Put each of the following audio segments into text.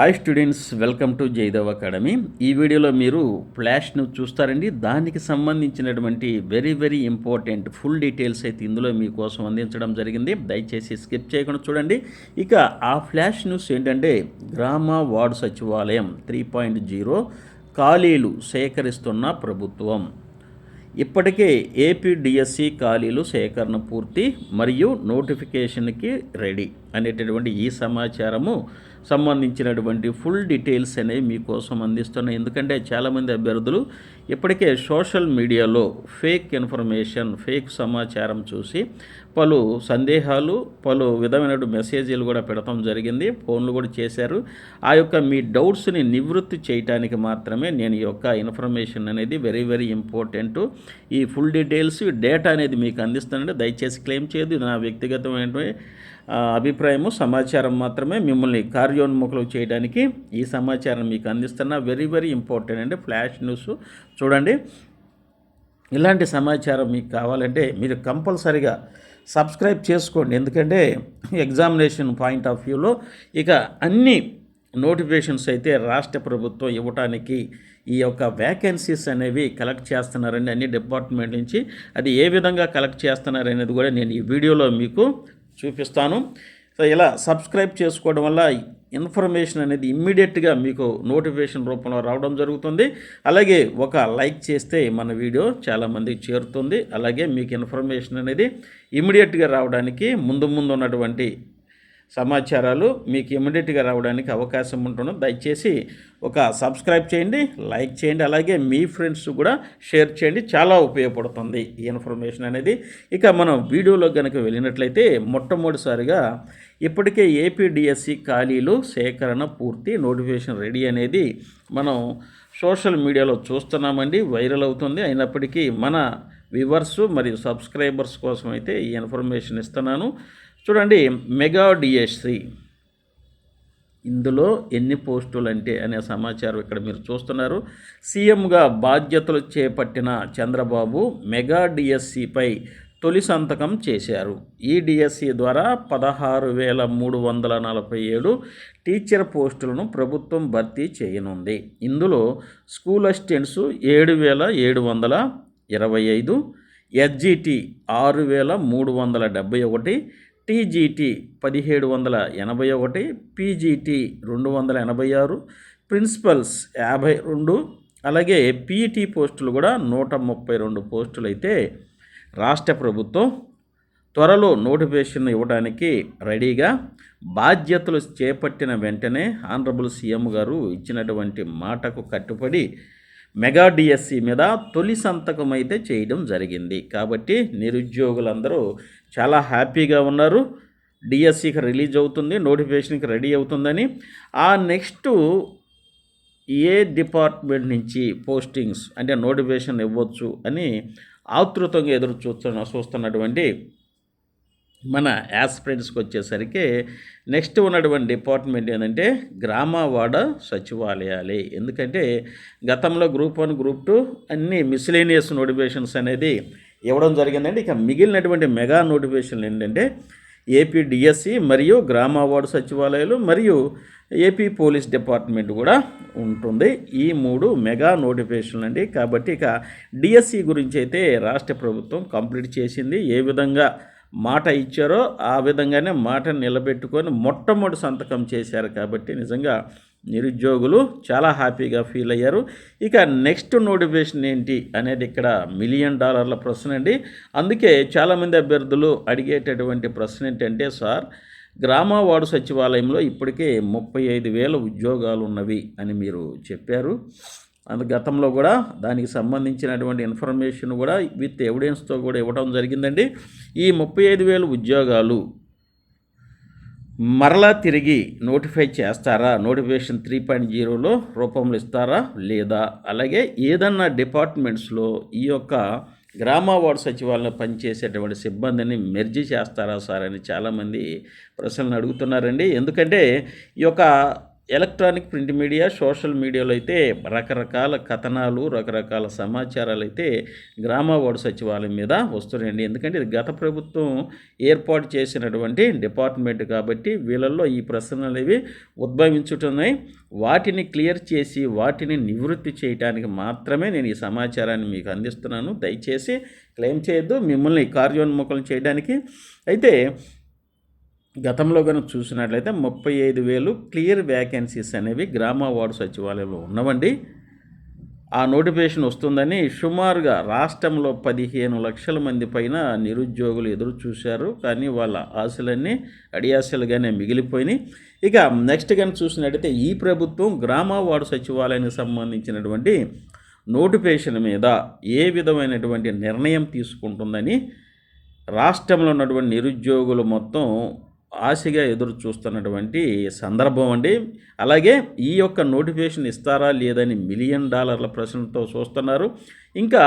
Hi students welcome to Jaidev academy ఈ వీడియోలో మీరు ఫ్లాష్ను చూస్తారండి. దానికి సంబంధించినటువంటి very very important full details అయితే ఇందులో మీకోసం అందించడం జరిగింది. దయచేసి స్కిప్ చేయకుండా చూడండి. ఇక ఆ ఫ్లాష్ న్యూస్ ఏంటంటే గ్రామ వార్డు సచివాలయం త్రీ పాయింట్ జీరో ఖాళీలు సేకరిస్తున్న ప్రభుత్వం. ఇప్పటికే ఏపీడిఎస్సి ఖాళీలు సేకరణ పూర్తి మరియు నోటిఫికేషన్కి రెడీ అనేటటువంటి ఈ సమాచారము సంబంధించినటువంటి ఫుల్ డీటెయిల్స్ అనేవి మీకోసం అందిస్తున్నాయి. ఎందుకంటే చాలామంది అభ్యర్థులు ఇప్పటికే సోషల్ మీడియాలో ఫేక్ ఇన్ఫర్మేషన్ ఫేక్ సమాచారం చూసి పలు సందేహాలు పలు విధమైన మెసేజీలు కూడా పెడతాం జరిగింది. ఫోన్లు కూడా చేశారు. ఆ యొక్క మీ డౌట్స్ని నివృత్తి చేయటానికి మాత్రమే నేను ఈ యొక్క ఇన్ఫర్మేషన్ అనేది వెరీ వెరీ ఇంపార్టెంట్. ఈ ఫుల్ డీటెయిల్స్ డేటా అనేది మీకు అందిస్తానండి దయచేసి క్లెయిమ్ చేయదు ఇది నా వ్యక్తిగతమైనటువంటి అభిప్రాయము. సమాచారం మాత్రమే మిమ్మల్ని కార్యోన్ముఖులు చేయడానికి ఈ సమాచారం మీకు అందిస్తున్న వెరీ వెరీ ఇంపార్టెంట్ అండి ఫ్లాష్ న్యూస్. చూడండి. ఇలాంటి సమాచారం మీకు కావాలంటే మీరు కంపల్సరిగా సబ్స్క్రైబ్ చేసుకోండి. ఎందుకంటే ఎగ్జామినేషన్ పాయింట్ ఆఫ్ వ్యూలో ఇక అన్ని నోటిఫికేషన్స్ అయితే రాష్ట్ర ప్రభుత్వం ఇవ్వటానికి ఈ యొక్క వ్యాకెన్సీస్ అనేవి కలెక్ట్ చేస్తున్నారండి. అన్ని డిపార్ట్మెంట్ నుంచి అది ఏ విధంగా కలెక్ట్ చేస్తున్నారనేది కూడా నేను ఈ వీడియోలో మీకు చూపిస్తాను. సో ఇలా సబ్స్క్రైబ్ చేసుకోవడం వల్ల ఇన్ఫర్మేషన్ అనేది ఇమ్మీడియట్గా మీకు నోటిఫికేషన్ రూపంలో రావడం జరుగుతుంది. అలాగే ఒక లైక్ చేస్తే మన వీడియో చాలామందికి చేరుతుంది. అలాగే మీకు ఇన్ఫర్మేషన్ అనేది ఇమ్మీడియట్గా రావడానికి ముందు ముందు ఉన్నటువంటి సమాచారాలు మీకు ఇమ్మీడియట్గా రావడానికి అవకాశం ఉంటుంది దయచేసి ఒక సబ్స్క్రైబ్ చేయండి లైక్ చేయండి అలాగే మీ ఫ్రెండ్స్ కూడా షేర్ చేయండి. చాలా ఉపయోగపడుతుంది ఈ ఇన్ఫర్మేషన్ అనేది. ఇక మనం వీడియోలో కనుక వెళ్ళినట్లయితే మొట్టమొదటిసారిగా ఇప్పటికే ఏపీడిఎస్సి ఖాళీలు సేకరణ పూర్తి నోటిఫికేషన్ రెడీ అనేది మనం సోషల్ మీడియాలో చూస్తున్నామండి వైరల్ అవుతుంది. అయినప్పటికీ మన వ్యూవర్స్ మరియు సబ్స్క్రైబర్స్ కోసం అయితే ఈ ఇన్ఫర్మేషన్ ఇస్తున్నాను. చూడండి మెగా డిఎస్సి ఇందులో ఎన్ని పోస్టులు అంటే అనే సమాచారం ఇక్కడ మీరు చూస్తున్నారు. సీఎంగా బాధ్యతలు చేపట్టిన చంద్రబాబు మెగా డిఎస్సిపై తొలి సంతకం చేశారు. ఈ డిఎస్సి ద్వారా పదహారు వేల మూడు వందల నలభై ఏడు టీచర్ పోస్టులను ప్రభుత్వం భర్తీ చేయనుంది. ఇందులో స్కూల్ అసిస్టెంట్స్ ఏడు వేల ఏడు వందల ఇరవై ఐదు ఎస్జిటి ఆరు వేల మూడు వందల డెబ్బై ఒకటి టీజీటీ పదిహేడు వందల ఎనభై ఒకటి పీజీటీ రెండు వందల ఎనభై ఆరు ప్రిన్సిపల్స్ యాభై రెండు అలాగే పీఈటీ పోస్టులు కూడా నూట ముప్పై రెండు పోస్టులు అయితే రాష్ట్ర ప్రభుత్వం త్వరలో నోటిఫికేషన్ ఇవ్వడానికి రెడీగా బాధ్యతలు చేపట్టిన వెంటనే ఆనరబుల్ సీఎం గారు ఇచ్చినటువంటి మాటకు కట్టుబడి మెగా డిఎస్సి మీద తొలి సంతకం అయితే చేయడం జరిగింది. కాబట్టి నిరుద్యోగులందరూ చాలా హ్యాపీగా ఉన్నారు. డిఎస్సికి రిలీజ్ అవుతుంది నోటిఫికేషన్కి రెడీ అవుతుందని. ఆ నెక్స్ట్ ఏ డిపార్ట్మెంట్ నుంచి పోస్టింగ్స్ అంటే నోటిఫికేషన్ ఇవ్వచ్చు అని ఆతృతంగా ఎదురు చూస్తున్న చూస్తున్నటువంటి మన యాస్పిరెంట్స్కి వచ్చేసరికి నెక్స్ట్ ఉన్నటువంటి డిపార్ట్మెంట్ ఏంటంటే గ్రామ వార్డ సచివాలయాలే. ఎందుకంటే గతంలో గ్రూప్ వన్ గ్రూప్ టూ అన్ని మిస్లేనియస్ నోటిఫికేషన్స్ అనేది ఇవ్వడం జరిగిందండి. ఇక మిగిలినటువంటి మెగా నోటిఫికేషన్లు ఏంటంటే ఏపీ డిఎస్సి మరియు గ్రామ వార్డు సచివాలయాలు మరియు ఏపీ పోలీస్ డిపార్ట్మెంట్ కూడా ఉంటుంది. ఈ మూడు మెగా నోటిఫికేషన్లు అండి. కాబట్టి ఇక డిఎస్సి గురించి అయితే రాష్ట్ర ప్రభుత్వం కంప్లీట్ చేసింది. ఏ విధంగా మాట ఇచ్చారో ఆ విధంగానే మాట నిలబెట్టుకొని మొట్టమొదటి సంతకం చేశారు కాబట్టి నిజంగా నిరుద్యోగులు చాలా హ్యాపీగా ఫీల్ అయ్యారు. ఇక నెక్స్ట్ నోటిఫికేషన్ ఏంటి అనేది ఇక్కడ మిలియన్ డాలర్ల ప్రశ్న అండి. అందుకే చాలామంది అభ్యర్థులు అడిగేటటువంటి ప్రశ్న ఏంటంటే సార్ గ్రామ వార్డు సచివాలయంలో ఇప్పటికే ముప్పై ఐదు వేల ఉద్యోగాలు ఉన్నవి అని మీరు చెప్పారు. అందు గతంలో కూడా దానికి సంబంధించినటువంటి ఇన్ఫర్మేషన్ కూడా విత్ ఎవిడెన్స్తో కూడా ఇవ్వడం జరిగిందండి. ఈ ముప్పై ఐదు వేల ఉద్యోగాలు మరలా తిరిగి నోటిఫై చేస్తారా? నోటిఫికేషన్ త్రీ పాయింట్ జీరోలో రూపంలో ఇస్తారా? లేదా? అలాగే ఏదన్నా డిపార్ట్మెంట్స్లో ఈ యొక్క గ్రామ వార్డు సచివాలయంలో పనిచేసేటువంటి సిబ్బందిని మెర్జీ చేస్తారా సార్ అని చాలామంది ప్రశ్నలు అడుగుతున్నారండి. ఎందుకంటే ఈ యొక్క ఎలక్ట్రానిక్ ప్రింట్ మీడియా సోషల్ మీడియాలో అయితే రకరకాల కథనాలు రకరకాల సమాచారాలు అయితే గ్రామవార్డు సచివాలయం మీద వస్తున్నాయండి. ఎందుకంటే ఇది గత ప్రభుత్వం ఏర్పాటు చేసినటువంటి డిపార్ట్మెంట్ కాబట్టి వీళ్ళల్లో ఈ ప్రశ్నలు అనేవి ఉద్భవించుతున్నాయి. వాటిని క్లియర్ చేసి వాటిని నివృత్తి చేయడానికి మాత్రమే నేను ఈ సమాచారాన్ని మీకు అందిస్తున్నాను. దయచేసి క్లెయిమ్ చేయొద్దు. మిమ్మల్ని కార్యోన్ముఖం చేయడానికి. అయితే గతంలో కనుక చూసినట్లయితే ముప్పై ఐదు వేలు క్లియర్ వ్యాకెన్సీస్ అనేవి గ్రామ వార్డు సచివాలయంలో ఉన్నవండి. ఆ నోటిఫికేషన్ వస్తుందని సుమారుగా రాష్ట్రంలో పదిహేను లక్షల మంది పైన నిరుద్యోగులు ఎదురు చూశారు. కానీ వాళ్ళ ఆశలన్నీ అడియాశలుగానే మిగిలిపోయినాయి. ఇక నెక్స్ట్ కనుక చూసినట్టయితే ఈ ప్రభుత్వం గ్రామ వార్డు సచివాలయానికి సంబంధించినటువంటి నోటిఫికేషన్ మీద ఏ విధమైనటువంటి నిర్ణయం తీసుకుంటుందని రాష్ట్రంలో ఉన్నటువంటి నిరుద్యోగులు మొత్తం ఆశగా ఎదురు చూస్తున్నటువంటి సందర్భం అండి. అలాగే ఈ యొక్క నోటిఫికేషన్ ఇస్తారా లేదని మిలియన్ డాలర్ల ప్రశ్నలతో చూస్తున్నారు. ఇంకా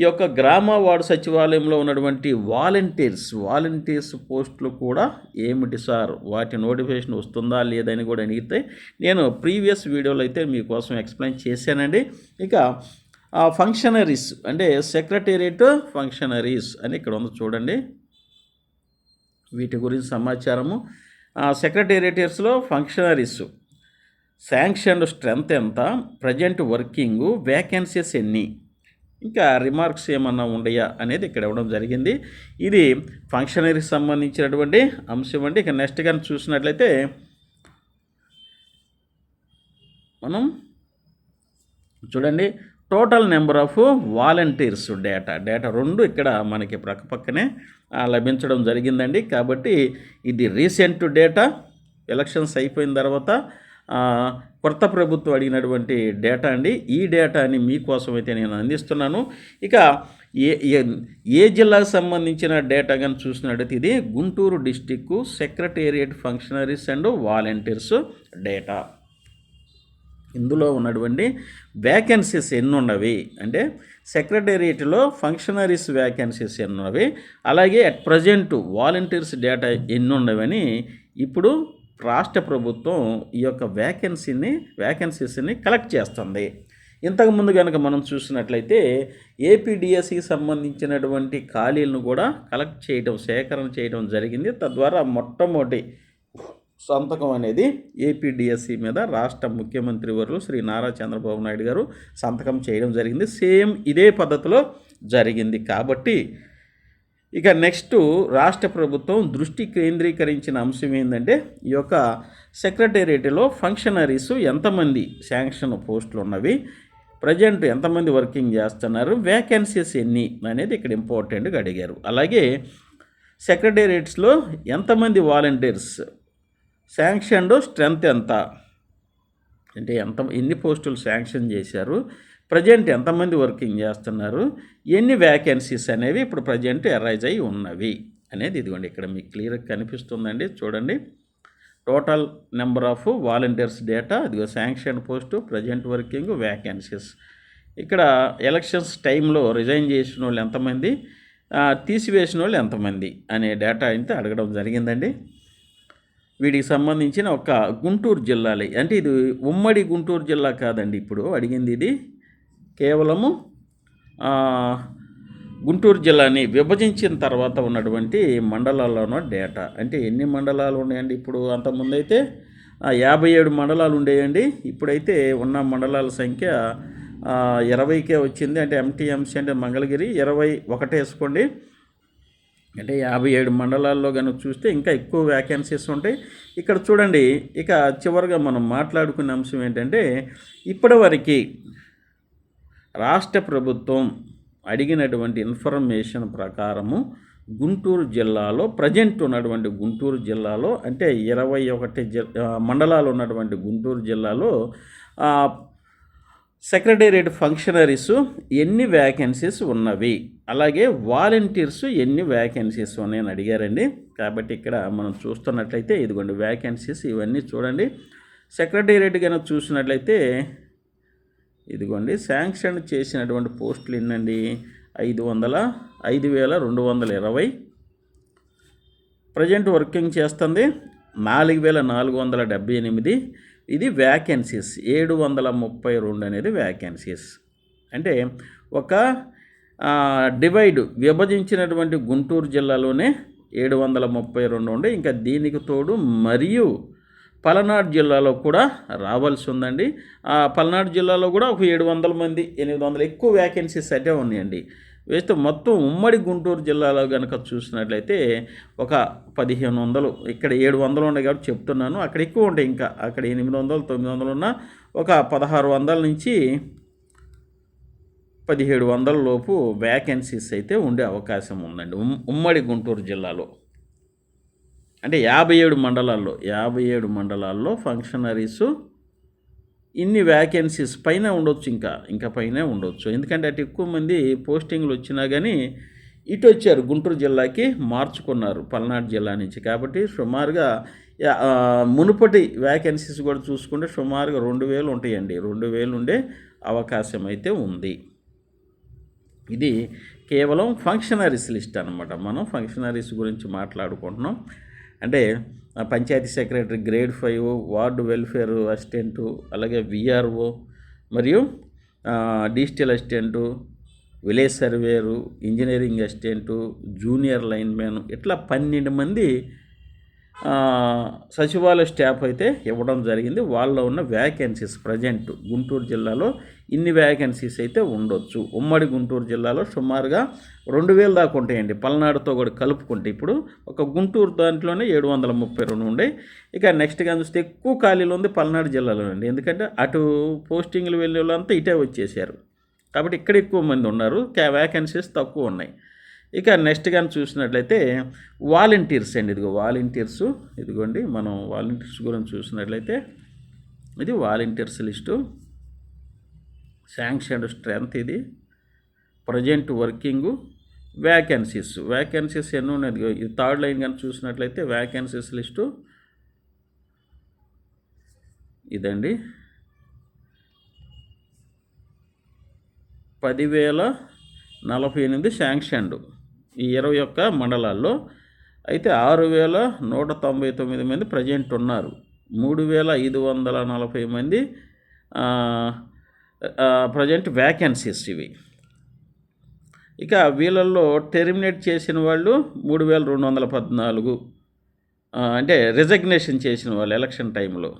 ఈ యొక్క గ్రామ వార్డు సచివాలయంలో ఉన్నటువంటి వాలంటీర్స్ వాలంటీర్స్ పోస్టులు కూడా ఏమిటి సార్? వాటి నోటిఫికేషన్ వస్తుందా లేదని కూడా అడిగితే నేను ప్రీవియస్ వీడియోలో అయితే మీకోసం ఎక్స్ప్లెయిన్ చేశానండి. ఇక ఫంక్షనరీస్ అంటే సెక్రటేరియట్ ఫంక్షనరీస్ అని ఇక్కడ ఉంది చూడండి. వీటి గురించి సమాచారము. సెక్రటేరియటర్స్లో ఫంక్షనరీస్. శాంక్షన్ స్ట్రెంత్ ఎంత? ప్రజెంట్ వర్కింగ్ వేకెన్సీస్ ఎన్ని? ఇంకా రిమార్క్స్ ఏమన్నా ఉండయా అనేది ఇక్కడ ఇవ్వడం జరిగింది. ఇది ఫంక్షనరీకి సంబంధించినటువంటి అంశం అండి. ఇక నెక్స్ట్ కానీ చూసినట్లయితే మనం చూడండి. Total number of volunteers data. Data రెండు ఇక్కడ మనకి పక్కపక్కనే లభించడం జరిగిందండి. కాబట్టి ఇది రీసెంట్ డేటా ఎలక్షన్స్ అయిపోయిన తర్వాత కొత్త ప్రభుత్వం అడిగినటువంటి డేటా అండి. ఈ డేటాని మీకోసం అయితే నేను అందిస్తున్నాను. ఇక ఏ ఏ జిల్లాకు సంబంధించిన డేటా కానీ చూసినట్టయితే ఇది Guntur district secretariat functionaries and volunteers data. ఇందులో ఉన్నటువంటి వ్యాకెన్సీస్ ఎన్ని ఉన్నవి అంటే సెక్రటేరియట్లో ఫంక్షనరీస్ వ్యాకెన్సీస్ ఎన్ని ఉన్నవి అలాగే అట్ ప్రజెంట్ వాలంటీర్స్ డేటా ఎన్ని ఉన్నవని ఇప్పుడు రాష్ట్ర ప్రభుత్వం ఈ యొక్క వ్యాకెన్సీని వ్యాకెన్సీస్ని కలెక్ట్ చేస్తుంది. ఇంతకుముందు కనుక మనం చూసినట్లయితే ఏపీడిఎస్సికి సంబంధించినటువంటి ఖాళీలను కూడా కలెక్ట్ చేయడం సేకరణ చేయడం జరిగింది. తద్వారా మొట్టమొదటి సంతకం అనేది ఏపీడిఎస్సి మీద రాష్ట్ర ముఖ్యమంత్రి వరులు శ్రీ నారా చంద్రబాబు నాయుడు గారు సంతకం చేయడం జరిగింది. సేమ్ ఇదే పద్ధతిలో జరిగింది కాబట్టి ఇక నెక్స్ట్ రాష్ట్ర ప్రభుత్వం దృష్టి కేంద్రీకరించిన అంశం ఏంటంటే ఈ యొక్క సెక్రటేరియట్లో ఫంక్షనరీస్ ఎంతమంది శాంక్షన్ పోస్టులు ఉన్నవి ప్రజెంట్ ఎంతమంది వర్కింగ్ చేస్తున్నారు వేకెన్సీస్ ఎన్ని అనేది ఇక్కడ ఇంపార్టెంట్గా అడిగారు. అలాగే సెక్రటేరియట్స్లో ఎంతమంది వాలంటీర్స్ శాంక్షన్డ్ స్ట్రెంత్ ఎంత? అంటే ఎంత ఎన్ని పోస్టులు శాంక్షన్ చేశారు? ప్రజెంట్ ఎంతమంది వర్కింగ్ చేస్తున్నారు? ఎన్ని వ్యాకెన్సీస్ అనేవి ఇప్పుడు ప్రజెంట్ అరైజ్ అయి ఉన్నవి? అనేది ఇదిగోండి ఇక్కడ మీకు క్లియర్గా కనిపిస్తుందండి. చూడండి. Total number of volunteers data ఇదిగో sanction post present working vacancies ఇక్కడ ఎలక్షన్స్ టైంలో రిజైన్ చేసిన వాళ్ళు ఎంతమంది? తీసివేసిన వాళ్ళు ఎంతమంది? అనే డేటా అయితే అడగడం జరిగిందండి. వీటికి సంబంధించిన ఒక గుంటూరు జిల్లాలే. అంటే ఇది ఉమ్మడి గుంటూరు జిల్లా కాదండి ఇప్పుడు అడిగింది ఇది. కేవలము గుంటూరు జిల్లాని విభజించిన తర్వాత ఉన్నటువంటి మండలాల్లోనూ డేటా. అంటే ఎన్ని మండలాలు ఉన్నాయండి ఇప్పుడు అంతకుముందైతే? యాభై ఏడు మండలాలు ఉండేయండి. ఇప్పుడైతే ఉన్న మండలాల సంఖ్య ఇరవైకే వచ్చింది. అంటే ఎంటీఎంసీ అంటే మంగళగిరి ఇరవై ఒకటేసుకోండి. అంటే యాభై ఏడు మండలాల్లో కనుక చూస్తే ఇంకా ఎక్కువ వ్యాకెన్సీస్ ఉంటాయి. ఇక్కడ చూడండి ఇక చివరిగా మనం మాట్లాడుకునే అంశం ఏంటంటే ఇప్పటివరకు రాష్ట్ర ప్రభుత్వం అడిగినటువంటి ఇన్ఫర్మేషన్ ప్రకారము గుంటూరు జిల్లాలో ప్రజెంట్ ఉన్నటువంటి గుంటూరు జిల్లాలో అంటే ఇరవై ఒకటి మండలాలు ఉన్నటువంటి గుంటూరు జిల్లాలో సెక్రటేరియట్ ఫంక్షనరీస్ ఎన్ని వ్యాకెన్సీస్ ఉన్నవి? అలాగే వాలంటీర్స్ ఎన్ని వ్యాకెన్సీస్ ఉన్నాయని అడిగారండి. కాబట్టి ఇక్కడ మనం చూస్తున్నట్లయితే ఇదిగోండి వ్యాకెన్సీస్ ఇవన్నీ చూడండి. సెక్రటేరియట్ కనుక చూసినట్లయితే ఇదిగోండి శాంక్షన్ చేసినటువంటి పోస్టులు ఎన్నండి? ఐదు వందల ఐదు వేల రెండు వందల ఇరవై. ప్రజెంట్ వర్కింగ్ చేస్తుంది నాలుగు వేల నాలుగు వందల డెబ్బై ఎనిమిది. ఇది వ్యాకెన్సీస్ ఏడు వందల ముప్పై రెండు అనేది వ్యాకెన్సీస్ అంటే ఒక డివైడ్ విభజించినటువంటి గుంటూరు జిల్లాలోనే ఏడు వందల ముప్పై రెండు ఉండే. ఇంకా దీనికి తోడు మరియు పలనాడు జిల్లాలో కూడా రావాల్సి ఉందండి. ఆ పల్నాడు జిల్లాలో కూడా ఒక ఏడు వందల మంది ఎనిమిది వందలు ఎక్కువ వ్యాకెన్సీస్ అయితే ఉన్నాయండి. వేస్తే మొత్తం ఉమ్మడి గుంటూరు జిల్లాలో కనుక చూసినట్లయితే ఒక పదిహేను వందలు ఇక్కడ ఏడు వందలు ఉన్నాయి కాబట్టి చెప్తున్నాను. అక్కడ ఎక్కువ ఉంటాయి ఇంకా. అక్కడ ఎనిమిది వందలు తొమ్మిది వందలు ఉన్న ఒక పదహారు వందల నుంచి పదిహేడు వందల లోపు వ్యాకెన్సీస్ అయితే ఉండే అవకాశం ఉందండి. ఉమ్- ఉమ్మడి గుంటూరు జిల్లాలో. అంటే యాభై ఏడు మండలాల్లో యాభై ఏడు మండలాల్లో ఫంక్షనరీస్ ఇన్ని వ్యాకెన్సీస్ పైన ఉండొచ్చు ఇంకా ఇంకా పైన ఉండొచ్చు. ఎందుకంటే అటు ఎక్కువ మంది పోస్టింగ్లు వచ్చినా కానీ ఇటు వచ్చారు గుంటూరు జిల్లాకి మార్చుకున్నారు పల్నాడు జిల్లా నుంచి. కాబట్టి సుమారుగా మునుపటి వ్యాకెన్సీస్ కూడా చూసుకుంటే సుమారుగా రెండు వేలు ఉంటాయండి. రెండు వేలు ఉండే అవకాశం అయితే ఉంది. ఇది కేవలం ఫంక్షనరీస్ లిస్ట్ అనమాట మనం ఫంక్షనరీస్ గురించి మాట్లాడుకుంటున్నాం. అంటే panchayat secretary grade five ward welfare assistant అలాగే విఆర్ఓ మరియు digital assistant village surveyor engineering assistant junior linemen ఇట్లా పన్నెండు మంది సచివాలయ స్టాఫ్ అయితే ఇవ్వడం జరిగింది. వాళ్ళలో ఉన్న వ్యాకెన్సీస్ ప్రజెంట్ గుంటూరు జిల్లాలో ఇన్ని వ్యాకెన్సీస్ అయితే ఉండొచ్చు. ఉమ్మడి గుంటూరు జిల్లాలో సుమారుగా రెండు వేల దాకా ఉంటాయండి. పల్నాడుతో కూడా కలుపుకుంటే ఇప్పుడు ఒక గుంటూరు దాంట్లోనే ఏడు వందల ముప్పై రెండు ఉండే. ఇక నెక్స్ట్ చూస్తే ఎక్కువ ఖాళీలు ఉంది పల్నాడు జిల్లాలో అండి. ఎందుకంటే అటు పోస్టింగ్లు వెళ్ళే వాళ్ళంతా ఇటే వచ్చేసారు. కాబట్టి ఇక్కడ ఎక్కువ మంది ఉన్నారు. వ్యాకెన్సీస్ తక్కువ ఉన్నాయి. ఇక నెక్స్ట్ కానీ చూసినట్లయితే వాలంటీర్స్ అండి. ఇదిగో వాలంటీర్స్ ఇదిగోండి మనం వాలంటీర్స్ గురించి చూసినట్లయితే ఇది వాలంటీర్స్ లిస్టు. శాంక్షన్ స్ట్రెంత్ ఇది. Present working vacancies. వ్యాకెన్సీస్ ఎన్ని ఉన్నాయి? ఇది థర్డ్ లైన్ కానీ చూసినట్లయితే వ్యాకెన్సీస్ లిస్టు. ఇదండి. పదివేల నలభై ఎనిమిది శాంక్షన్డ్ ఈ ఇరవై ఒక్క మండలాల్లో అయితే ఆరు వేల నూట తొంభై తొమ్మిది మంది ప్రజెంట్ ఉన్నారు. మూడు వేల ఐదు వందల నలభై మంది ప్రజెంట్ వ్యాకెన్సీస్ ఇవి. ఇక వీళ్ళల్లో టెర్మినేట్ చేసిన వాళ్ళు మూడు వేల రెండు వందల పద్నాలుగు అంటే రిజగ్నేషన్ చేసిన వాళ్ళు ఎలక్షన్ టైంలో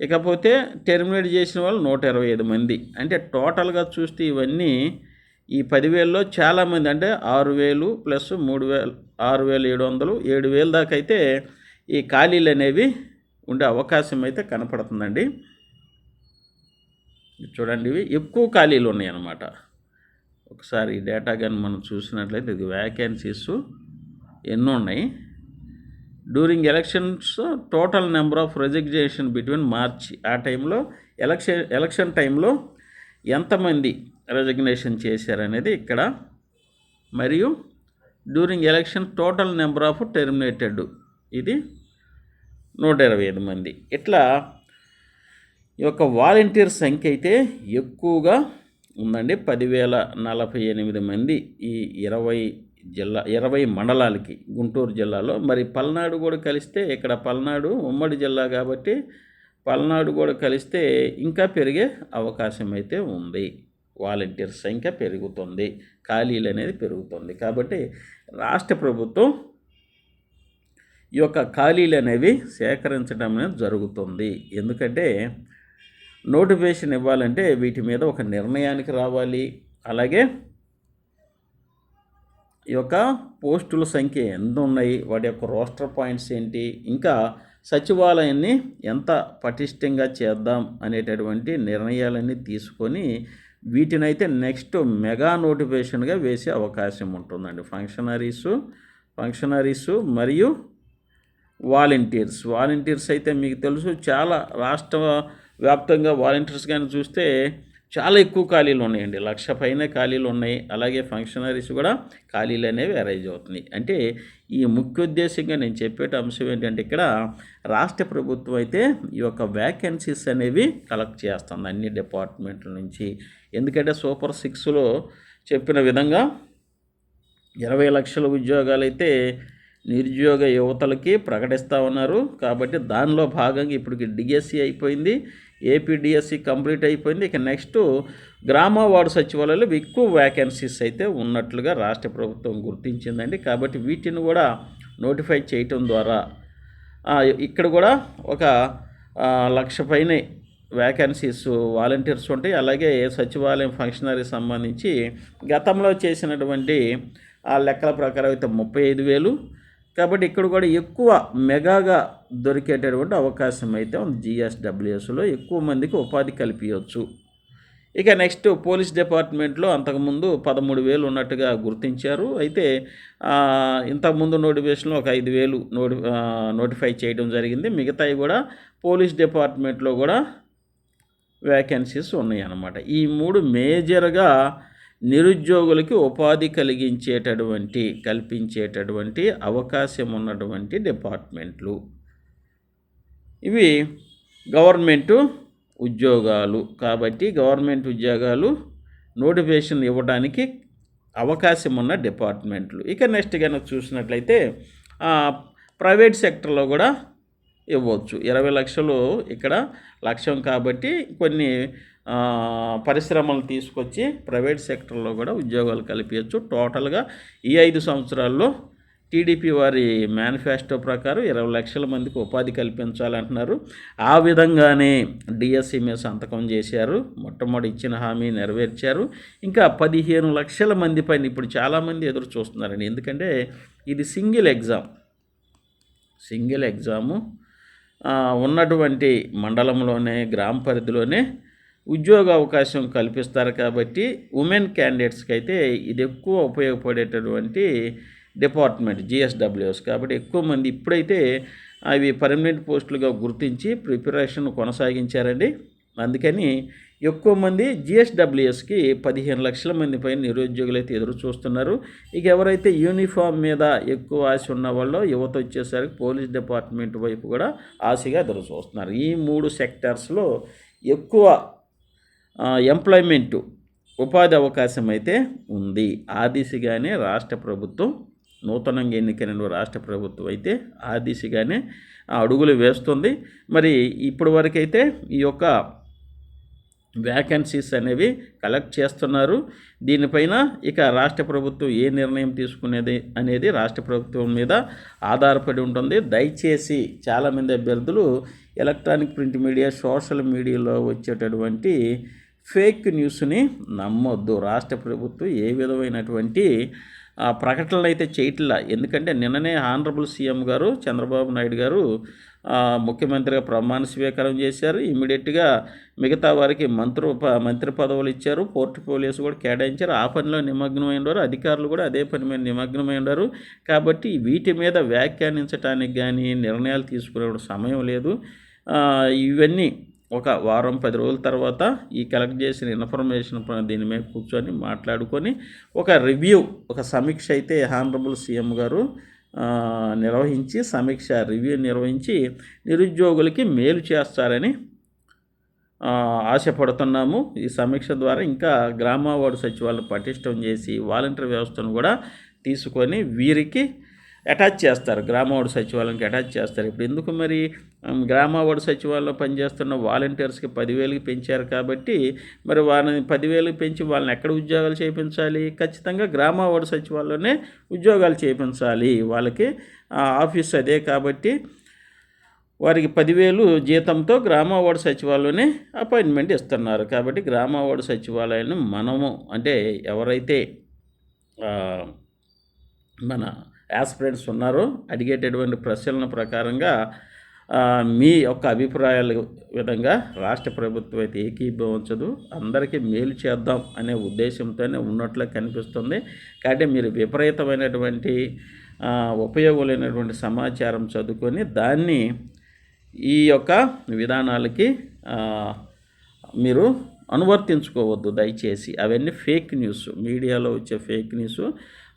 ఇకపోతే టెర్మినేట్ చేసిన వాళ్ళు నూట ఇరవై ఐదు మంది. అంటే టోటల్గా చూస్తే ఇవన్నీ ఈ పదివేల్లో చాలామంది అంటే ఆరు వేలు ప్లస్ మూడు వేలు ఆరు వేలు ఏడు వందలు ఏడు వేలు దాకా అయితే ఈ ఖాళీలు అనేవి ఉండే అవకాశం అయితే కనపడుతుందండి. చూడండి ఇవి ఎక్కువ ఖాళీలు ఉన్నాయన్నమాట. ఒకసారి ఈ డేటా కానీ మనం చూసినట్లయితే ఇది వ్యాకెన్సీస్ ఎన్నో ఉన్నాయి. During elections total number of resignation between March ఆ టైంలో ఎలక్షన్ ఎలక్షన్ టైంలో ఎంతమంది రెజిగ్నేషన్ చేశారనేది ఇక్కడ. మరియు during election total number of terminated ఇది నూట ఇరవై ఐదు మంది. ఇట్లా ఈ యొక్క వాలంటీర్ సంఖ్య అయితే ఎక్కువగా ఉందండి. పదివేల నలభై ఎనిమిది మంది ఈ ఇరవై జిల్లా ఇరవై మండలాలకి గుంటూరు జిల్లాలో. మరి పల్నాడు కూడా కలిస్తే ఇక్కడ పల్నాడు ఉమ్మడి జిల్లా కాబట్టి పల్నాడు కూడా కలిస్తే ఇంకా పెరిగే అవకాశం అయితే ఉంది. వాలంటీర్ సంఖ్య పెరుగుతుంది ఖాళీలు అనేది పెరుగుతుంది. కాబట్టి రాష్ట్ర ప్రభుత్వం ఈ యొక్క ఖాళీలు అనేవి సేకరించడం అనేది జరుగుతుంది. ఎందుకంటే నోటిఫికేషన్ ఇవ్వాలంటే వీటి మీద ఒక నిర్ణయానికి రావాలి. అలాగే ఈ యొక్క పోస్టుల సంఖ్య ఎంత ఉన్నాయి వాటి యొక్క రోస్టర్ పాయింట్స్ ఏంటి ఇంకా సచివాలయాన్ని ఎంత పటిష్టంగా చేద్దాం అనేటటువంటి నిర్ణయాలన్నీ తీసుకొని వీటినైతే నెక్స్ట్ మెగా నోటిఫికేషన్గా వేసే అవకాశం ఉంటుందండి. ఫంక్షనరీసు ఫంక్షనరీసు మరియు వాలంటీర్స్. వాలంటీర్స్ అయితే మీకు తెలుసు చాలా రాష్ట్ర వ్యాప్తంగా వాలంటీర్స్ కానీ చూస్తే చాలా ఎక్కువ ఖాళీలు ఉన్నాయండి. లక్ష పైన ఖాళీలు ఉన్నాయి. అలాగే ఫంక్షనరీస్ కూడా ఖాళీలు అనేవి అరైజ్ అవుతున్నాయి. అంటే ఈ ముఖ్య ఉద్దేశంగా నేను చెప్పేట అంశం ఏంటంటే ఇక్కడ రాష్ట్ర ప్రభుత్వం అయితే ఈ యొక్క వ్యాకెన్సీస్ అనేవి కలెక్ట్ చేస్తుంది అన్ని డిపార్ట్మెంట్ల నుంచి. ఎందుకంటే సూపర్ సిక్స్లో చెప్పిన విధంగా ఇరవై లక్షల ఉద్యోగాలు అయితే నిరుద్యోగ యువతలకి ప్రకటిస్తూ ఉన్నారు. కాబట్టి దానిలో భాగంగా ఇప్పటికి డిఎస్సి అయిపోయింది. ఏపీడిఎస్సి కంప్లీట్ అయిపోయింది. ఇక నెక్స్ట్ గ్రామ వార్డు సచివాలయాలు ఎక్కువ వ్యాకెన్సీస్ అయితే ఉన్నట్లుగా రాష్ట్ర ప్రభుత్వం గుర్తించిందండి. కాబట్టి వీటిని కూడా నోటిఫై చేయటం ద్వారా ఇక్కడ కూడా ఒక లక్ష పైనే వ్యాకెన్సీస్ వాలంటీర్స్ ఉంటాయి. అలాగే సచివాలయం ఫంక్షనరీ సంబంధించి గతంలో చేసినటువంటి ఆ లెక్కల ప్రకారం అయితే ముప్పై ఐదు వేలు కాబట్టి ఇక్కడ కూడా ఎక్కువ మెగాగా దొరికేటటువంటి అవకాశం అయితే ఉంది జిఎస్డబ్ల్యూఎస్లో ఎక్కువ మందికి ఉపాధి కల్పించవచ్చు. ఇక నెక్స్ట్ పోలీస్ డిపార్ట్మెంట్లో అంతకుముందు పదమూడు వేలు ఉన్నట్టుగా గుర్తించారు. అయితే ఇంతకుముందు నోటిఫికేషన్లో ఒక ఐదు వేలు నోటి నోటిఫై చేయడం జరిగింది. మిగతాయి కూడా పోలీస్ డిపార్ట్మెంట్లో కూడా వేకెన్సీస్ ఉన్నాయి అన్నమాట ఈ మూడు మేజర్గా నిరుద్యోగులకి ఉపాధి కలిగించేటటువంటి కల్పించేటటువంటి అవకాశం ఉన్నటువంటి డిపార్ట్మెంట్లు. ఇవి గవర్నమెంటు ఉద్యోగాలు. కాబట్టి గవర్నమెంట్ ఉద్యోగాలు నోటిఫికేషన్ ఇవ్వడానికి అవకాశం ఉన్న డిపార్ట్మెంట్లు. ఇక నెక్స్ట్ కనుక చూసినట్లయితే ప్రైవేట్ సెక్టర్లో కూడా ఇవ్వచ్చు. ఇరవై లక్షలు ఇక్కడ లక్ష్యం కాబట్టి కొన్ని పరిశ్రమలు తీసుకొచ్చి ప్రైవేట్ సెక్టర్లో కూడా ఉద్యోగాలు కల్పించచ్చు. టోటల్గా ఈ ఐదు సంవత్సరాల్లో టీడీపీ వారి మేనిఫెస్టో ప్రకారం ఇరవై లక్షల మందికి ఉపాధి కల్పించాలంటున్నారు. ఆ విధంగానే డిఎస్సి మీద సంతకం చేశారు. మొట్టమొదటి ఇచ్చిన హామీ నెరవేర్చారు. ఇంకా పదిహేను లక్షల మంది పైన ఇప్పుడు చాలామంది ఎదురు చూస్తున్నారండి. ఎందుకంటే ఇది సింగిల్ ఎగ్జామ్. Single exam. ఉన్నటువంటి మండలంలోనే గ్రామ పరిధిలోనే ఉద్యోగ అవకాశం కల్పిస్తారు కాబట్టి ఉమెన్ క్యాండిడేట్స్కి అయితే ఇది ఎక్కువ ఉపయోగపడేటటువంటి డిపార్ట్మెంట్ జిఎస్డబ్ల్యూఎస్ కాబట్టి ఎక్కువ మంది ఇప్పుడైతే అవి పర్మనెంట్ పోస్టులుగా గుర్తించి ప్రిపరేషన్ కొనసాగించారండి. అందుకని ఎక్కువ మంది జిఎస్డబ్ల్యూఎస్కి పదిహేను లక్షల మంది పైన నిరుద్యోగులు అయితే ఎదురు చూస్తున్నారు ఇక ఎవరైతే యూనిఫామ్ మీద ఎక్కువ ఆశ ఉన్న వాళ్ళు యువత వచ్చేసరికి పోలీస్ డిపార్ట్మెంట్ వైపు కూడా ఆశగా ఎదురు చూస్తున్నారు ఈ మూడు సెక్టార్స్లో ఎక్కువ ఎంప్లాయ్మెంటు ఉపాధి అవకాశం అయితే ఉంది. ఆ దిశగానే రాష్ట్ర ప్రభుత్వం నూతనంగా ఎన్నికైన రాష్ట్ర ప్రభుత్వం అయితే ఆ దిశగానే అడుగులు వేస్తుంది. మరి ఇప్పటి వరకైతే ఈ యొక్క వ్యాకెన్సీస్ అనేవి కలెక్ట్ చేస్తున్నారు. దీనిపైన ఇక రాష్ట్ర ప్రభుత్వం ఏ నిర్ణయం తీసుకునేది అనేది రాష్ట్ర ప్రభుత్వం మీద ఆధారపడి ఉంటుంది. దయచేసి చాలామంది అభ్యర్థులు ఎలక్ట్రానిక్ ప్రింట్ మీడియా సోషల్ మీడియాలో వచ్చేటటువంటి ఫేక్ న్యూస్ని నమ్మొద్దు. రాష్ట్ర ప్రభుత్వం ఏ విధమైనటువంటి ఆ, ప్రకటనలు అయితే చేయట్లా. ఎందుకంటే నిన్ననే ఆనరబుల్ సీఎం గారు చంద్రబాబు నాయుడు గారు ముఖ్యమంత్రిగా ప్రమాణ స్వీకారం చేశారు. ఇమీడియట్గా మిగతా వారికి మంత్రి మంత్రి పదవులు ఇచ్చారు. పోర్ట్ఫోలియోస్ కూడా కేటాయించారు. ఆ పనిలో నిమగ్నమై ఉన్నారు అధికారులు కూడా అదే పని మీద నిమగ్నమై ఉన్నారు కాబట్టి వీటి మీద వ్యాఖ్యానించడానికి కానీ నిర్ణయాలు తీసుకునే సమయం లేదు. ఇవన్నీ ఒక వారం పది రోజుల తర్వాత ఈ కలెక్ట్ చేసిన ఇన్ఫర్మేషన్ దీని మీద కూర్చొని మాట్లాడుకొని ఒక రివ్యూ ఒక సమీక్ష అయితే హానరబుల్ సీఎం గారు నిర్వహించి సమీక్ష రివ్యూ నిర్వహించి నిరుద్యోగులకి మేలు చేస్తారని ఆశపడుతున్నాము. ఈ సమీక్ష ద్వారా ఇంకా గ్రామ వార్డు పటిష్టం చేసి వాలంటీర్ వ్యవస్థను కూడా తీసుకొని వీరికి అటాచ్ చేస్తారు. గ్రామవాడు సచివాలయానికి అటాచ్ చేస్తారు. ఇప్పుడు ఎందుకు మరి గ్రామవాడు సచివాలయంలో పనిచేస్తున్న వాలంటీర్స్కి పదివేలకి పెంచారు కాబట్టి మరి వాళ్ళని పదివేలకు పెంచి వాళ్ళని ఎక్కడ ఉద్యోగాలు చేయించాలి? ఖచ్చితంగా గ్రామవాడు సచివాలయంలోనే ఉద్యోగాలు చేయించాలి. వాళ్ళకి ఆఫీస్ అదే కాబట్టి వారికి పదివేలు జీతంతో గ్రామవార్డు సచివాలయంలోనే అపాయింట్మెంట్ ఇస్తున్నారు. కాబట్టి గ్రామవార్డు సచివాలయాన్ని మనము అంటే ఎవరైతే మన యాస్పిరెంట్స్ ఉన్నారో. అడిగేటటువంటి ప్రశ్నల ప్రకారంగా మీ యొక్క అభిప్రాయాల విధంగా రాష్ట్ర ప్రభుత్వం అయితే ఏకీభవించదు అందరికీ మేలు చేద్దాం అనే ఉద్దేశంతోనే ఉన్నట్లు కనిపిస్తుంది. కాబట్టి మీరు విపరీతమైనటువంటి ఉపయోగలేనటువంటి సమాచారం చదువుకొని దాన్ని ఈ యొక్క విధానాలకి మీరు అనువర్తించుకోవద్దు దయచేసి. అవన్నీ ఫేక్ న్యూస్. మీడియాలో వచ్చే ఫేక్ న్యూస్.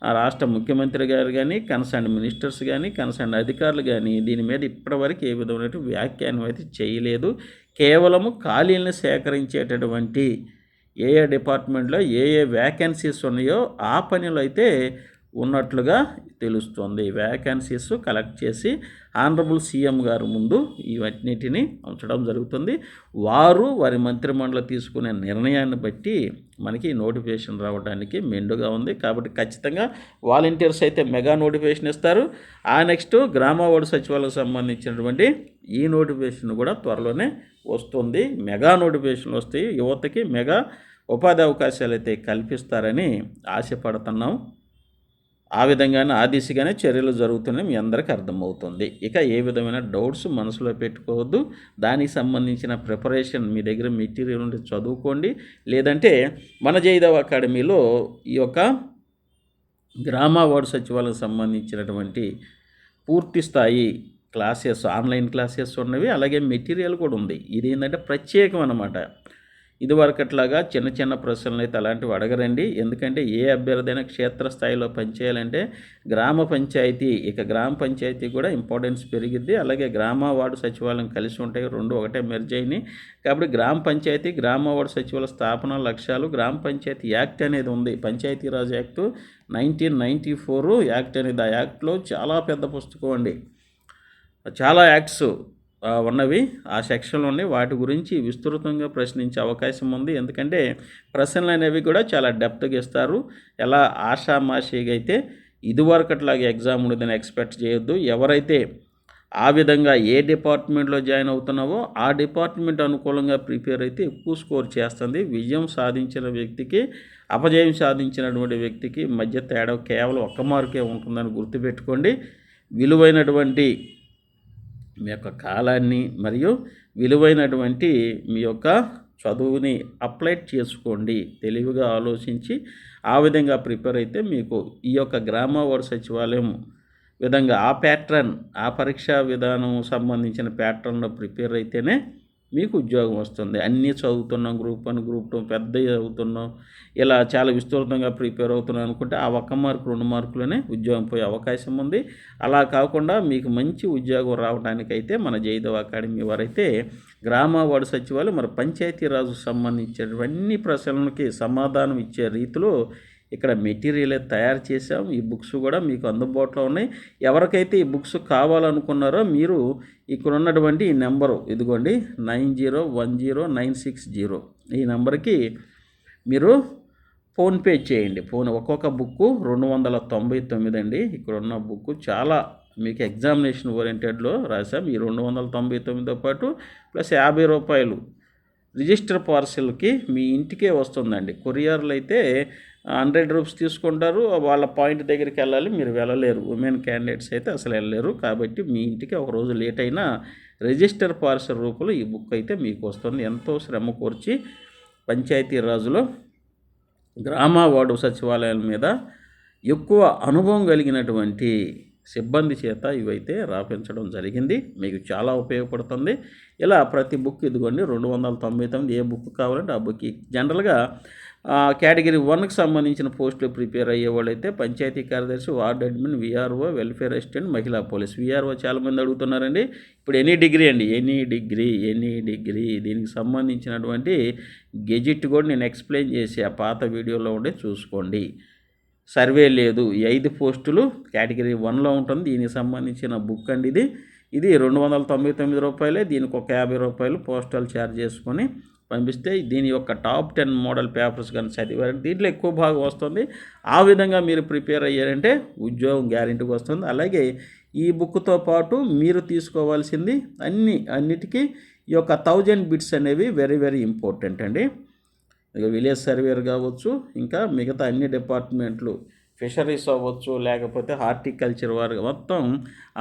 ఆ రాష్ట్ర ముఖ్యమంత్రి గారు కానీ కన్సర్న్ మినిస్టర్స్ కానీ కన్సర్న్ అధికారులు కానీ దీని మీద ఇప్పటివరకు ఏ విధమైన వ్యాఖ్యానం అయితే చేయలేదు. కేవలము ఖాళీలను సేకరించేటటువంటి ఏ ఏ డిపార్ట్మెంట్లో ఏ ఏ వ్యాకెన్సీస్ ఉన్నాయో ఆ పనిలో అయితే ఉన్నట్లుగా తెలుస్తుంది. వ్యాకెన్సీస్ కలెక్ట్ చేసి ఆనరబుల్ సీఎం గారు ముందు ఇవన్నిటిని ఉంచడం జరుగుతుంది. వారు వారి మంత్రిమండలి తీసుకునే నిర్ణయాన్ని బట్టి మనకి నోటిఫికేషన్ రావడానికి మెండుగా ఉంది. కాబట్టి ఖచ్చితంగా వాలంటీర్స్ అయితే మెగా నోటిఫికేషన్ ఇస్తారు. ఆ నెక్స్ట్ గ్రామవాడు సచివాలయం సంబంధించినటువంటి ఈ నోటిఫికేషన్ కూడా త్వరలోనే వస్తుంది. మెగా నోటిఫికేషన్లు వస్తాయి యువతకి మెగా ఉపాధి అవకాశాలు అయితే కల్పిస్తారని ఆశపడుతున్నాం. ఆ విధంగానే ఆ దిశగానే చర్యలు జరుగుతున్నాయి. మీ అందరికీ అర్థమవుతుంది. ఇక ఏ విధమైన డౌట్స్ మనసులో పెట్టుకోవద్దు. దానికి సంబంధించిన ప్రిపరేషన్ మీ దగ్గర మెటీరియల్ ఉంటే చదువుకోండి. లేదంటే మన జైదవ్ అకాడమీలో ఈ యొక్క గ్రామ వార్డు సచివాలయం సంబంధించినటువంటి పూర్తి స్థాయి క్లాసెస్ ఆన్లైన్ క్లాసెస్ ఉన్నవి. అలాగే మెటీరియల్ కూడా ఉంది. ఇది ఏంటంటే ప్రత్యేకం అన్నమాట ఇదివరకట్లాగా చిన్న చిన్న ప్రశ్నలు అయితే అలాంటివి అడగరండి. ఎందుకంటే ఏ అభ్యర్థైనా క్షేత్రస్థాయిలో పనిచేయాలంటే గ్రామ పంచాయతీ ఇక గ్రామ పంచాయతీ కూడా ఇంపార్టెన్స్ పెరిగిద్ది. అలాగే గ్రామ వార్డు సచివాలయం కలిసి ఉంటాయి. రెండు ఒకటే మెర్జ్ అయినాయి. కాబట్టి గ్రామ పంచాయతీ గ్రామ వార్డు సచివాలయ స్థాపన లక్ష్యాలు గ్రామ పంచాయతీ యాక్ట్ అనేది ఉంది. Panchayati Raj act nineteen ninety four act అనేది. ఆ యాక్ట్లో చాలా పెద్ద పుస్తకం అండి. చాలా యాక్ట్స్. ఉన్నవి. ఆ సెక్షన్లోనే ఉన్నాయి వాటి గురించి విస్తృతంగా ప్రశ్నించే అవకాశం ఉంది. ఎందుకంటే ప్రశ్నలు అనేవి కూడా చాలా డెప్త్గా ఇస్తారు. ఎలా ఆషామాషిగా అయితే ఇదివరకట్లాగా ఎగ్జామ్ ఉండదని ఎక్స్పెక్ట్ చేయొద్దు. ఎవరైతే ఆ విధంగా ఏ డిపార్ట్మెంట్లో జాయిన్ అవుతున్నావో ఆ డిపార్ట్మెంట్ అనుకూలంగా ప్రిపేర్ అయితే ఎక్కువ స్కోర్ చేస్తుంది. విజయం సాధించిన వ్యక్తికి అపజయం సాధించినటువంటి వ్యక్తికి మధ్య తేడా కేవలం ఒక్క మార్కే ఉంటుందని గుర్తుపెట్టుకోండి. విలువైనటువంటి మీ యొక్క కాలాన్ని మరియు విలువైనటువంటి మీ యొక్క చదువుని అప్లై చేసుకోండి. తెలివిగా ఆలోచించి ఆ విధంగా ప్రిపేర్ అయితే మీకు ఈ యొక్క గ్రామ వార్డు సచివాలయం విధంగా ఆ ప్యాట్రన్ ఆ పరీక్షా విధానం సంబంధించిన ప్యాటర్న్లో ప్రిపేర్ అయితేనే మీకు ఉద్యోగం వస్తుంది. అన్నీ చదువుతున్నాం గ్రూప్ వన్ గ్రూప్ టూ పెద్ద చదువుతున్నాం ఇలా చాలా విస్తృతంగా ప్రిపేర్ అవుతున్నాం అనుకుంటే ఆ ఒక్క మార్కు రెండు మార్కులోనే ఉద్యోగం పోయే అవకాశం ఉంది. అలా కాకుండా మీకు మంచి ఉద్యోగం రావడానికైతే మన జయదేవ్ అకాడమీ వారైతే గ్రామ వార్డు సచివాలయం మరి పంచాయతీరాజు సంబంధించినవన్నీ ప్రశ్నలకి సమాధానం ఇచ్చే రీతిలో ఇక్కడ మెటీరియల్ తయారు చేసాం ఈ బుక్స్ కూడా మీకు అందుబాటులో ఉన్నాయి. ఎవరికైతే ఈ బుక్స్ కావాలనుకున్నారో మీరు ఇక్కడ ఉన్నటువంటి ఈ నెంబరు ఇదిగోండి nine zero one zero nine six zero. ఈ నెంబర్కి మీరు ఫోన్పే చేయండి. ఫోన్ ఒక్కొక్క బుక్ రెండు వందల తొంభై తొమ్మిది అండి. ఇక్కడ ఉన్న బుక్ చాలా మీకు ఎగ్జామినేషన్ ఓరియంటెడ్లో రాసాం ఈ రెండు వందల తొంభై తొమ్మిదితో పాటు ప్లస్ యాభై రూపాయలు రిజిస్టర్ పార్సిల్కి మీ ఇంటికే వస్తుందండి. కొరియర్లు అయితే హండ్రెడ్ రూపీస్ తీసుకుంటారు వాళ్ళ పాయింట్ దగ్గరికి వెళ్ళాలి మీరు వెళ్ళలేరు. ఉమెన్ క్యాండిడేట్స్ అయితే అసలు వెళ్ళలేరు. కాబట్టి మీ ఇంటికి ఒక రోజు లేట్ అయినా రిజిస్టర్ పార్సల్ రూపంలో ఈ బుక్ అయితే మీకు వస్తుంది. ఎంతో శ్రమ కోర్చి పంచాయతీరాజులో గ్రామ వార్డు సచివాలయాల మీద ఎక్కువ అనుభవం కలిగినటువంటి సిబ్బంది చేత ఇవైతే రాపించడం జరిగింది. మీకు చాలా ఉపయోగపడుతుంది. ఇలా ప్రతి బుక్ ఇదిగోండి రెండు వందల తొంభై తొమ్మిది ఏ బుక్ కావాలంటే ఆ బుక్ జనరల్గా కేటగిరీ వన్కి సంబంధించిన పోస్టులు ప్రిపేర్ అయ్యే వాళ్ళైతే పంచాయతీ కార్యదర్శి ward admin VRO welfare assistant మహిళా పోలీస్. విఆర్ఓ చాలామంది అడుగుతున్నారండి. ఇప్పుడు ఎనీ డిగ్రీ అండి ఎనీ డిగ్రీ ఎనీ డిగ్రీ. దీనికి సంబంధించినటువంటి గెజిట్ కూడా నేను ఎక్స్ప్లెయిన్ చేసి ఆ పాత వీడియోలో ఉండే చూసుకోండి. సర్వే లేదు. ఈ ఐదు పోస్టులు కేటగిరీ వన్లో ఉంటుంది. దీనికి సంబంధించిన బుక్ అండి ఇది. ఇది రెండు వందల తొంభై తొమ్మిది రూపాయలే. దీనికి ఒక యాభై రూపాయలు పోస్టల్ ఛార్జ్ చేసుకొని పంపిస్తే దీని యొక్క టాప్ టెన్ మోడల్ పేపర్స్ కానీ చదివారంటే దీంట్లో ఎక్కువ భాగం వస్తుంది. ఆ విధంగా మీరు ప్రిపేర్ అయ్యారంటే ఉద్యోగం గ్యారెంటీకి వస్తుంది. అలాగే ఈ బుక్తో పాటు మీరు తీసుకోవాల్సింది అన్ని అన్నిటికీ ఈ యొక్క థౌజండ్ బిట్స్ అనేవి వెరీ వెరీ ఇంపార్టెంట్ అండి. ఇక విలేజ్ సర్వేర్ కావచ్చు ఇంకా మిగతా అన్ని డిపార్ట్మెంట్లు ఫిషరీస్ అవ్వచ్చు లేకపోతే హార్టికల్చర్ వారు మొత్తం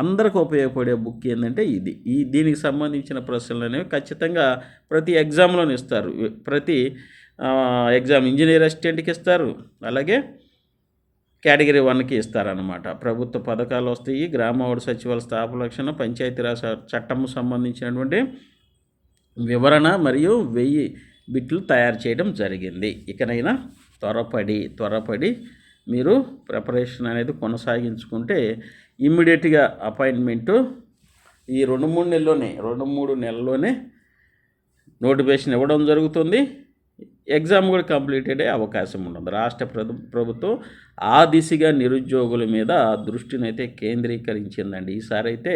అందరికి ఉపయోగపడే బుక్ ఏంటంటే ఇది. ఈ దీనికి సంబంధించిన ప్రశ్నలు అనేవి ఖచ్చితంగా ప్రతి ఎగ్జామ్లోనే ఇస్తారు. ప్రతి ఎగ్జామ్ ఇంజనీర్ అసిస్టెంట్కి ఇస్తారు. అలాగే కేటగిరీ వన్కి ఇస్తారనమాట ప్రభుత్వ పథకాలు వస్తాయి గ్రామ సచివాల సచివాలయ స్థాపన లక్షణ పంచాయతీరాజ్ చట్టం సంబంధించినటువంటి వివరణ మరియు వెయ్యి బిట్లు తయారు చేయడం జరిగింది. ఇకనైనా త్వరపడి త్వరపడి మీరు ప్రిపరేషన్ అనేది కొనసాగించుకుంటే ఇమ్మీడియట్గా అపాయింట్మెంటు ఈ రెండు మూడు నెలల్లోనే రెండు మూడు నెలల్లోనే నోటిఫికేషన్ ఇవ్వడం జరుగుతుంది. ఎగ్జామ్ కూడా కంప్లీట్ అయ్యే అవకాశం ఉండదు రాష్ట్ర ప్రభుత్వం ఆ దిశగా నిరుద్యోగుల మీద దృష్టిని అయితే కేంద్రీకరించిందండి. ఈసారి అయితే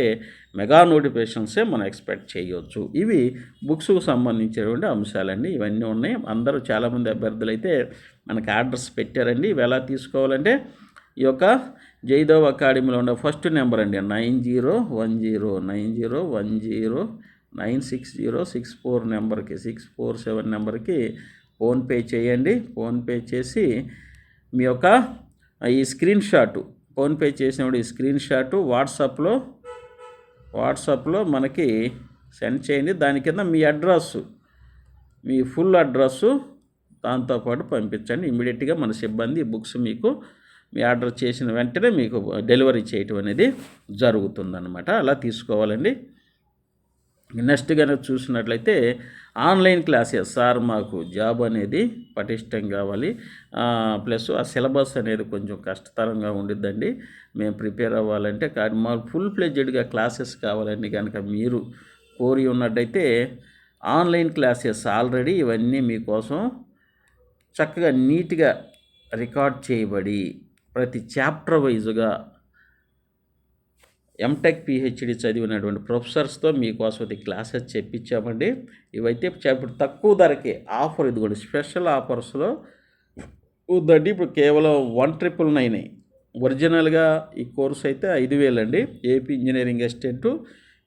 మెగా నోటిఫికేషన్సే మనం ఎక్స్పెక్ట్ చేయవచ్చు ఇవి బుక్స్కు సంబంధించినటువంటి అంశాలండి. ఇవన్నీ ఉన్నాయి. అందరూ చాలామంది అభ్యర్థులు అయితే మనకి ఆర్డర్స్ పెట్టారండి. ఇవి ఎలా తీసుకోవాలంటే ఈ యొక్క జైదవ్ అకాడమీలో ఉన్న ఫస్ట్ నెంబర్ అండి. Nine zero one zero nine zero one zero nine six zero six four నెంబర్కి సిక్స్ ఫోర్ సెవెన్ నెంబర్కి ఫోన్పే చేయండి. ఫోన్పే చేసి మీ యొక్క ఈ స్క్రీన్ షాటు ఫోన్పే చేసినప్పుడు ఈ స్క్రీన్ షాటు వాట్సాప్లో వాట్సాప్లో మనకి సెండ్ చేయండి. దాని కింద మీ అడ్రస్సు మీ ఫుల్ అడ్రస్సు దాంతోపాటు పంపించండి. ఇమీడియట్గా మన సిబ్బంది బుక్స్ మీకు మీ ఆర్డర్ చేసిన వెంటనే మీకు డెలివరీ చేయటం అనేది జరుగుతుందన్నమాట. అలా తీసుకోవాలండి. నెక్స్ట్ కనుక చూసినట్లయితే ఆన్లైన్ క్లాసెస్ సార్ మాకు జాబ్ అనేది పటిష్టం కావాలి. ప్లస్ ఆ సిలబస్ అనేది కొంచెం కష్టతరంగా ఉండిద్దండి. మేము ప్రిపేర్ అవ్వాలంటే కానీ మాకు ఫుల్ ఫ్లెడ్జెడ్గా క్లాసెస్ కావాలండి కనుక మీరు కోరి ఉన్నట్టయితే ఆన్లైన్ క్లాసెస్ ఆల్రెడీ ఇవన్నీ మీకోసం చక్కగా నీట్గా రికార్డ్ చేయబడి ప్రతి చాప్టర్ వైజ్గా ఎంటెక్ పిహెచ్డి చదివినటువంటి ప్రొఫెసర్స్తో మీకోసం ఇది క్లాసెస్ చెప్పించామండి ఇవైతే ఇప్పుడు తక్కువ ధరకే ఆఫర్ ఇదిగోండి. స్పెషల్ ఆఫర్స్లో ఉందండి ఇప్పుడు కేవలం వన్ ట్రిపుల్ నైన్. ఒరిజినల్గా ఈ కోర్స్ అయితే ఐదు వేలండి. AP engineering assistant.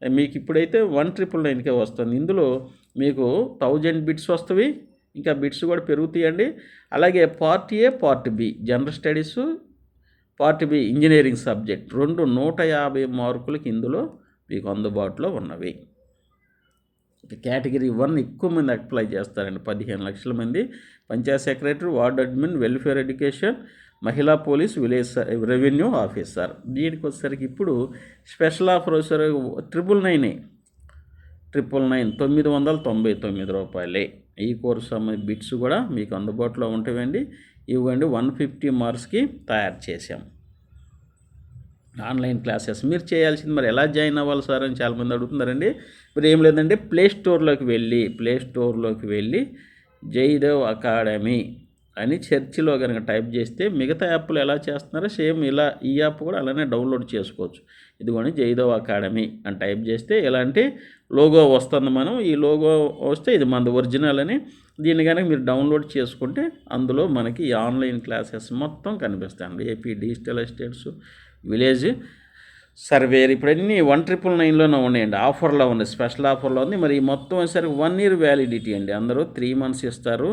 మీకు ఇప్పుడైతే వన్ ట్రిపుల్ నైన్కే వస్తుంది. ఇందులో మీకు థౌజండ్ బిట్స్ వస్తాయి ఇంకా బిట్స్ కూడా పెరుగుతాయండి. అలాగే part A part B general studies part B engineering subject. రెండు నూట యాభై మార్కులకి ఇందులో మీకు అందుబాటులో ఉన్నవి. కేటగిరీ వన్ ఎక్కువ మంది అప్లై చేస్తారండి. పదిహేను లక్షల మంది panchayat secretary ward admin welfare education మహిళా పోలీస్ విలేజ్ రెవెన్యూ ఆఫీసర్. దీనికి వచ్చేసరికి ఇప్పుడు స్పెషల్ ఆఫర్ వచ్చేసరికి ట్రిపుల్ నైన్. ట్రిపుల్ నైన్ తొమ్మిది వందల తొంభై తొమ్మిది రూపాయలే. ఈ కోర్సు బిట్స్ కూడా మీకు అందుబాటులో ఉంటాయండి. ఇవ్వండి వన్ ఫిఫ్టీ మార్క్స్కి తయారు చేసాం ఆన్లైన్ క్లాసెస్. మీరు చేయాల్సింది మరి ఎలా జాయిన్ అవ్వాలి సార్ అని చాలామంది అడుగుతున్నారండి. మరి ఏం లేదంటే ప్లే స్టోర్లోకి వెళ్ళి ప్లే స్టోర్లోకి వెళ్ళి జైదేవ్ అకాడమీ అని చర్చిలో కనుక టైప్ చేస్తే మిగతా యాప్లు ఎలా చేస్తున్నారో సేమ్ ఇలా ఈ యాప్ కూడా అలానే డౌన్లోడ్ చేసుకోవచ్చు. ఇదిగోని జైదవ్ అకాడమీ అని టైప్ చేస్తే ఇలాంటి లోగో వస్తుంది మనం ఈ లోగో వస్తే ఇది మనది ఒరిజినల్ అని దీన్ని కనుక మీరు డౌన్లోడ్ చేసుకుంటే అందులో మనకి ఆన్లైన్ క్లాసెస్ మొత్తం కనిపిస్తాయండి AP digital estates village surveyor ఇప్పుడు అన్నీ వన్ ట్రిపుల్ నైన్లోనే ఉన్నాయండి. ఆఫర్లో ఉంది స్పెషల్ ఆఫర్లో ఉంది. మరి మొత్తం వచ్చేసరికి వన్ ఇయర్ వ్యాలిడిటీ అండి. అందరూ త్రీ మంత్స్ ఇస్తారు.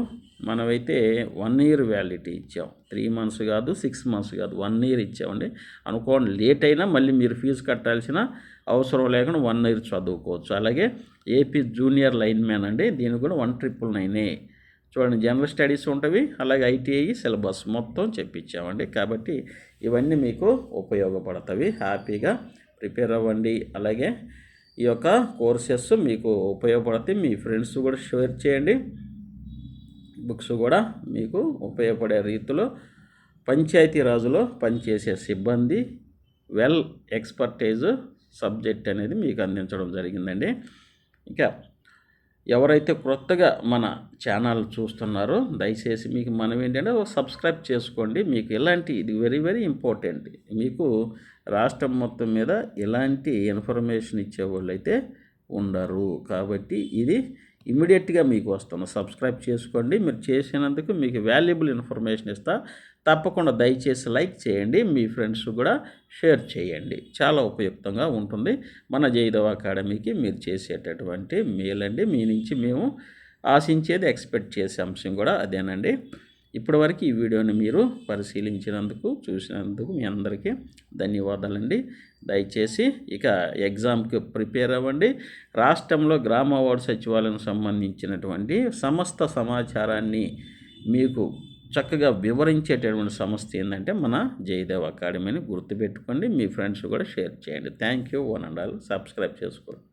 మనమైతే వన్ ఇయర్ వ్యాలిడిటీ ఇచ్చాం. త్రీ మంత్స్ కాదు సిక్స్ మంత్స్ కాదు వన్ ఇయర్ ఇచ్చామండి అనుకోండి లేట్ అయినా మళ్ళీ మీరు ఫీజు కట్టాల్సిన అవసరం లేకుండా వన్ ఇయర్ చదువుకోవచ్చు. అలాగే ఏపీ జూనియర్ లైన్ మ్యాన్ అండి దీనికి కూడా వన్ ట్రిపుల్ నైనే చూడండి జనరల్ స్టడీస్ ఉంటవి అలాగే ఐటీఐ సిలబస్ మొత్తం చెప్పించామండి. కాబట్టి ఇవన్నీ మీకు ఉపయోగపడతాయి హ్యాపీగా ప్రిపేర్ అవ్వండి. అలాగే ఈ యొక్క కోర్సెస్ మీకు ఉపయోగపడతాయి. మీ ఫ్రెండ్స్ కూడా షేర్ చేయండి. బుక్స్ కూడా మీకు ఉపయోగపడే రీతిలో పంచాయతీ రాజులో పనిచేసే సిబ్బంది వెల్ ఎక్స్పర్టైజ్ సబ్జెక్ట్ అనేది మీకు అందించడం జరిగిందండి. ఇంకా ఎవరైతే క్రొత్తగా మన ఛానల్ చూస్తున్నారో దయచేసి మీకు మనం ఏంటంటే సబ్స్క్రైబ్ చేసుకోండి. మీకు ఇలాంటి ఇది వెరీ వెరీ ఇంపార్టెంట్. మీకు రాష్ట్రం మొత్తం మీద ఇలాంటి ఇన్ఫర్మేషన్ ఇచ్చేవాళ్ళు అయితే ఉండరు. కాబట్టి ఇది ఇమీడియట్గా మీకు వస్తుంది. సబ్స్క్రైబ్ చేసుకోండి. మీరు చేసినందుకు మీకు వాల్యుబుల్ ఇన్ఫర్మేషన్ ఇస్తా. తప్పకుండా దయచేసి లైక్ చేయండి. మీ ఫ్రెండ్స్ కూడా షేర్ చేయండి. చాలా ఉపయుక్తంగా ఉంటుంది. మన జైదవ అకాడమీకి మీరు చేసేటటువంటి మేలండి. మీ నుంచి మేము ఆశించేది ఎక్స్పెక్ట్ చేసే అంశం కూడా అదేనండి. ఇప్పటివరకు ఈ వీడియోని మీరు పరిశీలించినందుకు చూసినందుకు మీ అందరికీ ధన్యవాదాలండి. దయచేసి ఇక ఎగ్జామ్కి ప్రిపేర్ అవ్వండి. రాష్ట్రంలో గ్రామ వార్డు సచివాలయం సంబంధించినటువంటి సమస్త సమాచారాన్ని మీకు చక్కగా వివరించేటటువంటి సంస్థ ఏంటంటే మన జయదేవ్ అకాడమీని గుర్తుపెట్టుకోండి. మీ ఫ్రెండ్స్ కూడా షేర్ చేయండి. Thank you. One and all. Subscribe చేసుకోండి.